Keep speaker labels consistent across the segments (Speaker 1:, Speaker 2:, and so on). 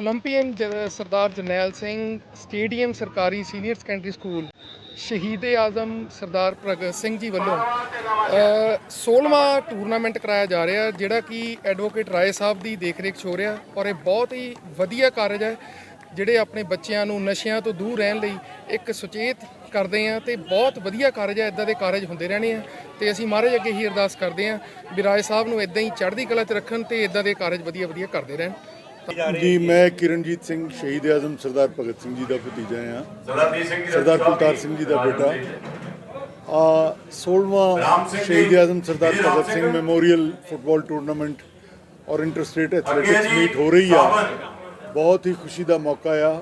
Speaker 1: Olympian Sardar Jarnail Singh stadium ਸਰਕਾਰੀ senior secondary school Shaheed Azam Sardar Bhagat Singh ji ਵੱਲੋਂ 16ਵਾਂ tournament ਕਰਾਇਆ ਜਾ ਰਿਹਾ, ਜਿਹੜਾ ਕਿ ਐਡਵੋਕੇਟ ਰਾਏ ਸਾਹਿਬ ਦੀ ਦੇਖਰੇਖ ਹੋ ਰਿਹਾ ਔਰ ਇਹ ਬਹੁਤ ਹੀ ਵਧੀਆ ਕਾਰਜ ਹੈ, ਜਿਹੜੇ ਆਪਣੇ ਬੱਚਿਆਂ ਨੂੰ ਨਸ਼ਿਆਂ ਤੋਂ ਦੂਰ ਰਹਿਣ ਲਈ ਇੱਕ ਸੁਚੇਤ ਕਰਦੇ ਆ ਤੇ ਬਹੁਤ ਵਧੀਆ ਕਾਰਜ ਹੈ, ਇਦਾਂ ਦੇ ਕਾਰਜ ਹੁੰਦੇ ਰਹਿਣੇ ਆ ਤੇ ਅਸੀਂ ਮਹਾਰਾਜ ਅੱਗੇ ਹੀ ਅਰਦਾਸ ਕਰਦੇ ਆ ਵੀ ਰਾਏ ਸਾਹਿਬ ਨੂੰ ਇਦਾਂ ਹੀ ਚੜ੍ਹਦੀ ਕਲਾ 'ਚ ਰੱਖਣ ਤੇ ਇਦਾਂ ਦੇ ਕਾਰਜ ਵਧੀਆ ਵਧੀਆ ਕਰਦੇ ਰਹਿਣ।
Speaker 2: ਜੀ ਮੈਂ ਕਿਰਨਜੀਤ ਸਿੰਘ ਸ਼ਹੀਦ ਆਜ਼ਮ ਸਰਦਾਰ ਭਗਤ ਸਿੰਘ ਜੀ ਦਾ ਭਤੀਜਾ ਹਾਂ।
Speaker 3: ਸਰਦਾਰ
Speaker 2: ਕੁਲਤਾਰ ਸਿੰਘ ਜੀ ਦਾ ਬੇਟਾ। ਆ 16ਵਾਂ Shaheed Azam Sardar Bhagat Singh. Memorial football tournament ਔਰ ਇੰਟਰਸਟੇਟ ਐਥਲੈਟਿਕਸ ਮੀਟ ਹੋ ਰਹੀ ਆ। ਬਹੁਤ ਹੀ ਖੁਸ਼ੀ ਦਾ ਮੌਕਾ ਆ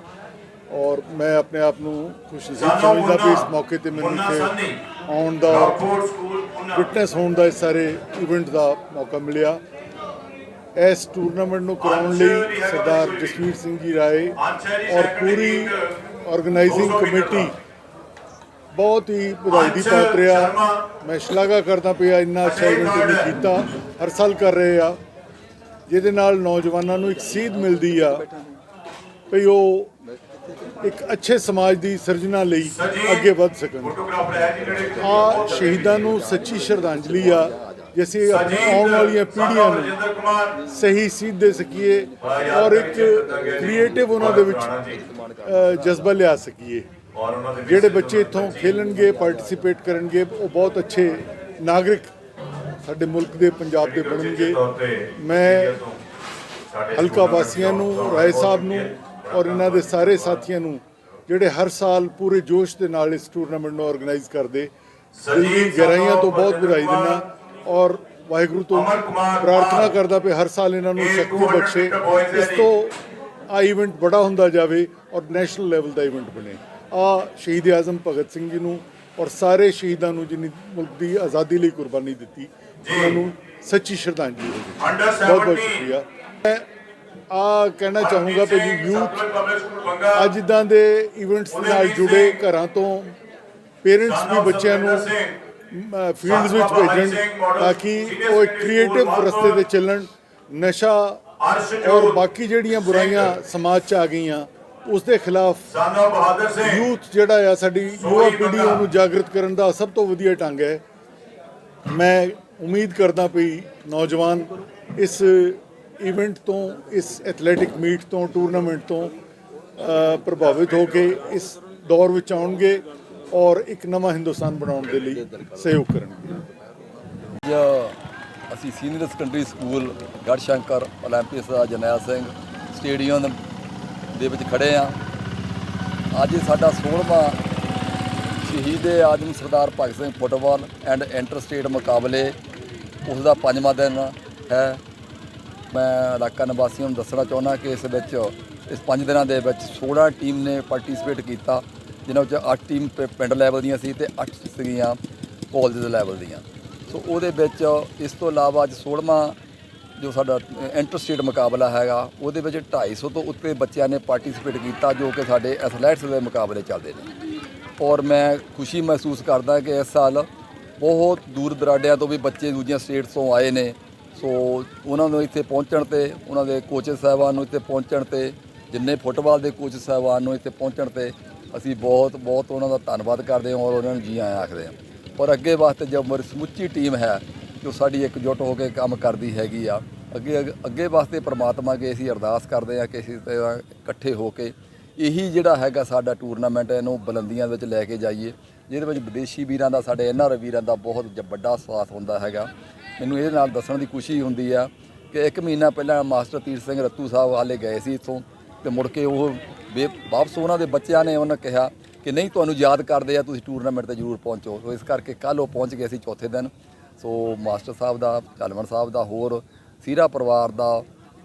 Speaker 2: ਔਰ ਮੈਂ ਆਪਣੇ ਆਪ ਨੂੰ ਖੁਸ਼ ਸਮਝਦਾ ਵੀ ਇਸ ਮੌਕੇ ਤੇ ਮੈਨੂੰ ਇੱਥੇ ਆਉਣ ਦਾ ਫਿਟਨੈਸ ਹੋਣ ਦਾ ਇਸ ਸਾਰੇ ਇਵੈਂਟ ਦਾ ਮੌਕਾ ਮਿਲਿਆ। ਇਸ ਟੂਰਨਾਮੈਂਟ ਨੂੰ ਕਰਾਉਣ ਲਈ ਸਰਦਾਰ ਜਸਵੀਰ ਸਿੰਘ ਜੀ ਰਾਏ ਔਰ ਪੂਰੀ ਆਰਗੇਨਾਈਜ਼ਿੰਗ ਕਮੇਟੀ ਬਹੁਤ ਹੀ ਵਧਾਈ ਦੀ ਪਾਤਰ ਆ। ਮੈਂ ਸ਼ਲਾਘਾ ਕਰਦਾ ਪਿਆ ਇੰਨਾ ਅੱਛਾ ਇਵੈਂਟ ਇਹਨੇ ਕੀਤਾ ਹਰ ਸਾਲ ਕਰ ਰਹੇ ਆ। ਜਿਹਦੇ ਨਾਲ ਨੌਜਵਾਨਾਂ ਨੂੰ ਇੱਕ ਸੀਧ ਮਿਲਦੀ ਆ ਵੀ ਉਹ ਇੱਕ ਅੱਛੇ ਸਮਾਜ ਦੀ ਸਿਰਜਣਾ ਲਈ ਅੱਗੇ ਵੱਧ ਸਕਣ। ਆ ਸ਼ਹੀਦਾਂ ਨੂੰ ਸੱਚੀ ਸ਼ਰਧਾਂਜਲੀ ਆ। ਜੇ ਅਸੀਂ ਆਉਣ ਵਾਲੀਆਂ ਪੀੜ੍ਹੀਆਂ ਨੂੰ ਸਹੀ ਸੀਧ ਦੇ ਸਕੀਏ ਔਰ ਇੱਕ ਕ੍ਰੀਏਟਿਵ ਉਹਨਾਂ ਦੇ ਵਿੱਚ ਜਜ਼ਬਾ ਲਿਆ ਸਕੀਏ। ਜਿਹੜੇ ਬੱਚੇ ਇੱਥੋਂ ਖੇਲਣਗੇ ਪਾਰਟਿਸਿਪੇਟ ਕਰਨਗੇ ਉਹ ਬਹੁਤ ਅੱਛੇ ਨਾਗਰਿਕ ਸਾਡੇ ਮੁਲਕ ਦੇ ਪੰਜਾਬ ਦੇ ਬਣਨਗੇ। ਮੈਂ ਹਲਕਾ ਵਾਸੀਆਂ ਨੂੰ ਰਾਏ ਸਾਹਿਬ ਨੂੰ ਔਰ ਇਹਨਾਂ ਦੇ ਸਾਰੇ ਸਾਥੀਆਂ ਨੂੰ ਜਿਹੜੇ ਹਰ ਸਾਲ ਪੂਰੇ ਜੋਸ਼ ਦੇ ਨਾਲ ਇਸ ਟੂਰਨਾਮੈਂਟ ਨੂੰ ਆਰਗੇਨਾਈਜ਼ ਕਰਦੇ ਦਿਲ ਦੀ ਗਹਿਰਾਈਆਂ ਤੋਂ ਬਹੁਤ ਵਧਾਈ ਦਿੰਦਾ। ਔਰ ਵਾਹਿਗੁਰੂ ਤੋਂ ਪ੍ਰਾਰਥਨਾ ਕਰਦਾ ਕਿ ਹਰ ਸਾਲ ਇਹਨਾਂ ਨੂੰ ਸ਼ਕਤੀ ਬਖਸ਼ੇ। ਇਸ ਤੋਂ ਆ ਇਵੈਂਟ ਬੜਾ ਹੁੰਦਾ ਜਾਵੇ ਔਰ ਨੈਸ਼ਨਲ ਲੈਵਲ ਦਾ ਇਵੈਂਟ ਬਣੇ। ਆ ਸ਼ਹੀਦ ਆਜ਼ਮ ਭਗਤ ਸਿੰਘ ਜੀ ਨੂੰ ਔਰ ਸਾਰੇ ਸ਼ਹੀਦਾਂ ਨੂੰ ਜਿਨ੍ਹਾਂ ਮੁਲਕ ਦੀ ਆਜ਼ਾਦੀ ਲਈ ਕੁਰਬਾਨੀ ਦਿੱਤੀ ਉਹਨਾਂ ਨੂੰ ਸੱਚੀ ਸ਼ਰਧਾਂਜਲੀ ਹੋਵੇ। ਬਹੁਤ ਬਹੁਤ
Speaker 3: 17
Speaker 2: ਸ਼ੁਕਰੀਆ। ਮੈਂ ਆ ਕਹਿਣਾ ਚਾਹੂੰਗਾ ਕਿ ਯੂਥ ਅੱਜ ਇਦਾਂ ਦੇ ਇਵੈਂਟਸ ਨਾਲ ਜੁੜੇ ਘਰਾਂ ਤੋਂ ਪੇਰੈਂਟਸ ਵੀ ਬੱਚਿਆਂ ਨੂੰ ਫੀਲਡਸ ਵਿੱਚ ਭੇਜਣ ਤਾਂ ਕਿ ਉਹ ਇੱਕ ਕ੍ਰੀਏਟਿਵ ਰਸਤੇ ਤੇ ਚੱਲਣ ਨਸ਼ਾ ਔਰ ਬਾਕੀ ਜਿਹੜੀਆਂ ਬੁਰਾਈਆਂ ਸਮਾਜ 'ਚ ਆ ਗਈਆਂ ਉਸ ਦੇ ਖਿਲਾਫ
Speaker 3: ਸਾਨਾ ਬਹਾਦਰ ਸਿੰਘ
Speaker 2: ਯੂਥ ਜਿਹੜਾ ਆ ਸਾਡੀ ਯੁਵਾ ਪੀੜ੍ਹੀ ਉਹਨੂੰ ਜਾਗਰਤ ਕਰਨ ਦਾ ਸਭ ਤੋਂ ਵਧੀਆ ਢੰਗ ਹੈ। ਮੈਂ ਉਮੀਦ ਕਰਦਾ ਪਈ ਨੌਜਵਾਨ ਇਸ ਇਵੈਂਟ ਤੋਂ ਇਸ ਐਥਲੈਟਿਕ ਮੀਟ ਤੋਂ ਟੂਰਨਾਮੈਂਟ ਤੋਂ ਪ੍ਰਭਾਵਿਤ ਹੋ ਕੇ ਇਸ ਦੌਰ ਵਿੱਚ ਆਉਣਗੇ। ਔਰ ਇੱਕ ਨਵਾਂ ਹਿੰਦੁਸਤਾਨ ਬਣਾਉਣ ਦੇ ਲਈ ਸਹਿਯੋਗ ਕਰਨ।
Speaker 4: ਜੋ ਅਸੀਂ senior secondary school Garhshankar Olympics ਦਾ ਜਨੈਲ ਸਿੰਘ ਸਟੇਡੀਅਮ ਦੇ ਵਿੱਚ ਖੜੇ ਆ ਅੱਜ ਸਾਡਾ 16ਵਾਂ Shaheed Azam Sardar Bhagat Singh football and interstate ਮੁਕਾਬਲੇ। ਉਸ ਦਾ ਪੰਜਵਾਂ ਦਿਨ ਹੈ। ਮੈਂ ਇਲਾਕਾ ਨਿਵਾਸੀਆਂ ਨੂੰ ਦੱਸਣਾ ਚਾਹੁੰਦਾ ਕਿ ਇਸ ਵਿੱਚ, ਇਸ ਪੰਜ ਦਿਨਾਂ ਦੇ ਵਿੱਚ 16 ਟੀਮ ਨੇ ਪਾਰਟਿਸਿਪੇਟ ਕੀਤਾ। ਜਿਨ੍ਹਾਂ ਵਿੱਚ 8 ਟੀਮ ਪ- ਪਿੰਡ ਲੈਵਲ ਦੀਆਂ ਸੀ ਤੇ 8 ਸੀਗੀਆਂ ਕਾਲਜ ਲੈਵਲ ਦੀਆਂ। ਸੋ ਉਹਦੇ ਵਿੱਚ ਇਸ ਤੋਂ ਇਲਾਵਾ ਅੱਜ 16ਵਾਂ ਜੋ ਸਾਡਾ ਇੰਟਰ ਸਟੇਟ ਮੁਕਾਬਲਾ ਹੈਗਾ, ਉਹਦੇ ਵਿੱਚ 250 ਤੋਂ ਉੱਤੇ ਬੱਚਿਆਂ ਨੇ ਪਾਰਟਿਸਿਪੇਟ ਕੀਤਾ ਜੋ ਕਿ ਸਾਡੇ ਐਥਲੈਟਸ ਦੇ ਮੁਕਾਬਲੇ ਚੱਲਦੇ ਨੇ। ਔਰ ਮੈਂ ਖੁਸ਼ੀ ਮਹਿਸੂਸ ਕਰਦਾ ਕਿ ਇਸ ਸਾਲ ਬਹੁਤ ਦੂਰ ਦਰਾਡਿਆਂ ਤੋਂ ਵੀ ਬੱਚੇ ਦੂਜੀਆਂ ਸਟੇਟਸ ਤੋਂ ਆਏ ਨੇ। ਸੋ ਉਹਨਾਂ ਨੂੰ ਇੱਥੇ ਪਹੁੰਚਣ ਤੇ, ਉਹਨਾਂ ਦੇ ਕੋਚਸ ਸਾਹਿਬਾਨ ਨੂੰ ਇੱਥੇ ਪਹੁੰਚਣ ਤੇ, ਜਿੰਨੇ ਫੁੱਟਬਾਲ ਦੇ ਕੋਚ ਸਾਹਿਬਾਨ ਨੂੰ ਇੱਥੇ ਪਹੁੰਚਣ ਤੇ ਅਸੀਂ ਬਹੁਤ ਬਹੁਤ ਉਹਨਾਂ ਦਾ ਧੰਨਵਾਦ ਕਰਦੇ ਹਾਂ ਔਰ ਉਹਨਾਂ ਨੂੰ ਜੀ ਆਇਆਂ ਆਖਦੇ ਹਾਂ। ਔਰ ਅੱਗੇ ਵਾਸਤੇ ਜੋ ਮੇਰੀ ਸਮੁੱਚੀ ਟੀਮ ਹੈ, ਜੋ ਸਾਡੀ ਇਕਜੁੱਟ ਹੋ ਕੇ ਕੰਮ ਕਰਦੀ ਹੈਗੀ ਆ, ਅੱਗੇ ਅੱਗੇ ਵਾਸਤੇ ਪ੍ਰਮਾਤਮਾ ਅੱਗੇ ਅਸੀਂ ਅਰਦਾਸ ਕਰਦੇ ਹਾਂ ਕਿ ਅਸੀਂ ਤਰ੍ਹਾਂ ਇਕੱਠੇ ਹੋ ਕੇ ਇਹੀ ਜਿਹੜਾ ਹੈਗਾ ਸਾਡਾ ਟੂਰਨਾਮੈਂਟ ਇਹਨੂੰ ਬੁਲੰਦੀਆਂ ਵਿੱਚ ਲੈ ਕੇ ਜਾਈਏ, ਜਿਹਦੇ ਵਿੱਚ ਵਿਦੇਸ਼ੀ ਵੀਰਾਂ ਦਾ, ਸਾਡੇ ਐਨਆਰ ਵੀਰਾਂ ਦਾ ਬਹੁਤ ਜ- ਵੱਡਾ ਸਾਥ ਹੁੰਦਾ ਹੈਗਾ। ਮੈਨੂੰ ਇਹਦੇ ਨਾਲ ਦੱਸਣ ਦੀ ਖੁਸ਼ੀ ਹੁੰਦੀ ਆ ਕਿ ਇੱਕ ਮਹੀਨਾ ਪਹਿਲਾਂ ਮਾਸਟਰ ਤੀਰ ਸਿੰਘ ਰੱਤੂ ਸਾਹਿਬ ਹਾਲੇ ਗਏ ਸੀ ਇੱਥੋਂ, ਤੇ ਮੁੜ ਕੇ ਉਹ ਵੇ- ਵਾਪਸ ਉਹਨਾਂ ਦੇ ਬੱਚਿਆਂ ਨੇ ਉਹਨਾਂ ਕਿਹਾ ਕਿ ਨਹੀਂ, ਤੁਹਾਨੂੰ ਯਾਦ ਕਰਦੇ ਆ, ਤੁਸੀਂ ਟੂਰਨਾਮੈਂਟ ਤੇ ਜ਼ਰੂਰ ਪਹੁੰਚੋ। ਸੋ ਇਸ ਕਰਕੇ ਕੱਲ ਉਹ ਪਹੁੰਚ ਗਏ ਸੀ ਚੌਥੇ ਦਿਨ। ਸੋ ਮਾਸਟਰ ਸਾਹਿਬ ਦਾ ਚਾਲਵਣ ਸਾਹਿਬ ਦਾ, ਹੋਰ ਸੀਰਾ ਪਰਿਵਾਰ ਦਾ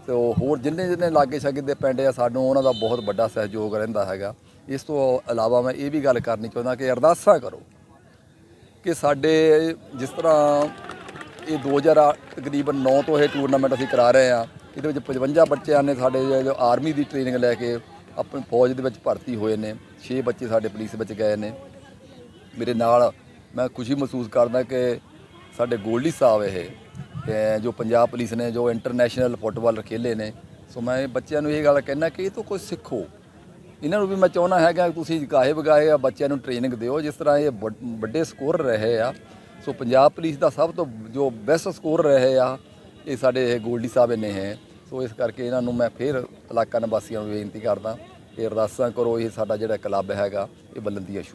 Speaker 4: ਤੇ ਹੋਰ ਜਿੰਨੇ ਜਿੰਨੇ ਲਾਗੇ ਛਾਗੇ ਦੇ ਪਿੰਡ ਆ, ਸਾਨੂੰ ਉਹਨਾਂ ਦਾ ਬਹੁਤ ਵੱਡਾ ਸਹਿਯੋਗ ਰਹਿੰਦਾ ਹੈਗਾ। ਇਸ ਤੋਂ ਇਲਾਵਾ ਮੈਂ ਇਹ ਵੀ ਗੱਲ ਕਰਨੀ ਚਾਹੁੰਦਾ ਕਿ ਅਰਦਾਸਾਂ ਕਰੋ ਕਿ ਸਾਡੇ ਜਿਸ ਤਰ੍ਹਾਂ ਇਹ 2008 ਤਕਰੀਬਨ 9 ਤੋਂ ਇਹ ਟੂਰਨਾਮੈਂਟ ਅਸੀਂ ਕਰਾ ਰਹੇ ਆ, ਇਹਦੇ ਵਿੱਚ 55 ਬੱਚਿਆਂ ਨੇ ਸਾਡੇ ਜੋ ਆਰਮੀ ਦੀ ਟ੍ਰੇਨਿੰਗ ਲੈ ਕੇ ਆਪਣੀ ਫੌਜ ਦੇ ਵਿੱਚ ਭਰਤੀ ਹੋਏ ਨੇ। 6 ਬੱਚੇ ਸਾਡੇ ਪੁਲਿਸ ਵਿੱਚ ਗਏ ਨੇ। ਮੇਰੇ ਨਾਲ ਮੈਂ ਖੁਸ਼ੀ ਮਹਿਸੂਸ ਕਰਦਾ ਕਿ ਸਾਡੇ ਗੋਲਡੀ ਸਾਹਿਬ ਇਹ, ਤੇ ਜੋ ਪੰਜਾਬ ਪੁਲਿਸ ਨੇ, ਜੋ ਇੰਟਰਨੈਸ਼ਨਲ ਫੁੱਟਬਾਲ ਖੇਲੇ ਨੇ। ਸੋ ਮੈਂ ਇਹ ਬੱਚਿਆਂ ਨੂੰ ਇਹ ਗੱਲ ਕਹਿਣਾ ਕਿ ਇਹ ਤੋਂ ਕੁਝ ਸਿੱਖੋ। ਇਹਨਾਂ ਨੂੰ ਵੀ ਮੈਂ ਚਾਹੁੰਦਾ ਹੈਗਾ ਕਿ ਤੁਸੀਂ ਗਾਹੇ ਵਗਾਏ ਆ ਬੱਚਿਆਂ ਨੂੰ ਟ੍ਰੇਨਿੰਗ ਦਿਓ, ਜਿਸ ਤਰ੍ਹਾਂ ਇਹ ਵੱਡ- ਵੱਡੇ ਸਕੋਰ ਰਹੇ ਆ। ਸੋ ਪੰਜਾਬ ਪੁਲਿਸ ਦਾ ਸਭ ਤੋਂ ਜੋ ਬੈਸਟ ਸਕੋਰ ਰਹੇ ਆ, ਇਹ ਸਾਡੇ ਇਹ ਗੋਲਡੀ ਸਾਹਿਬ ਨੇ ਹੈ। ਸੋ ਇਸ ਕਰਕੇ ਇਹਨਾਂ ਨੂੰ ਮੈਂ ਫਿਰ ਇਲਾਕਾ ਨਿਵਾਸੀਆਂ ਨੂੰ ਬੇਨਤੀ ਕਰਦਾ ਕਿ ਅਰਦਾਸਾਂ ਕਰੋ ਇਹ ਸਾਡਾ ਜਿਹੜਾ ਕਲੱਬ ਹੈਗਾ, ਇਹ ਬਲੰਦੀਆਂ ਛੂਹੇ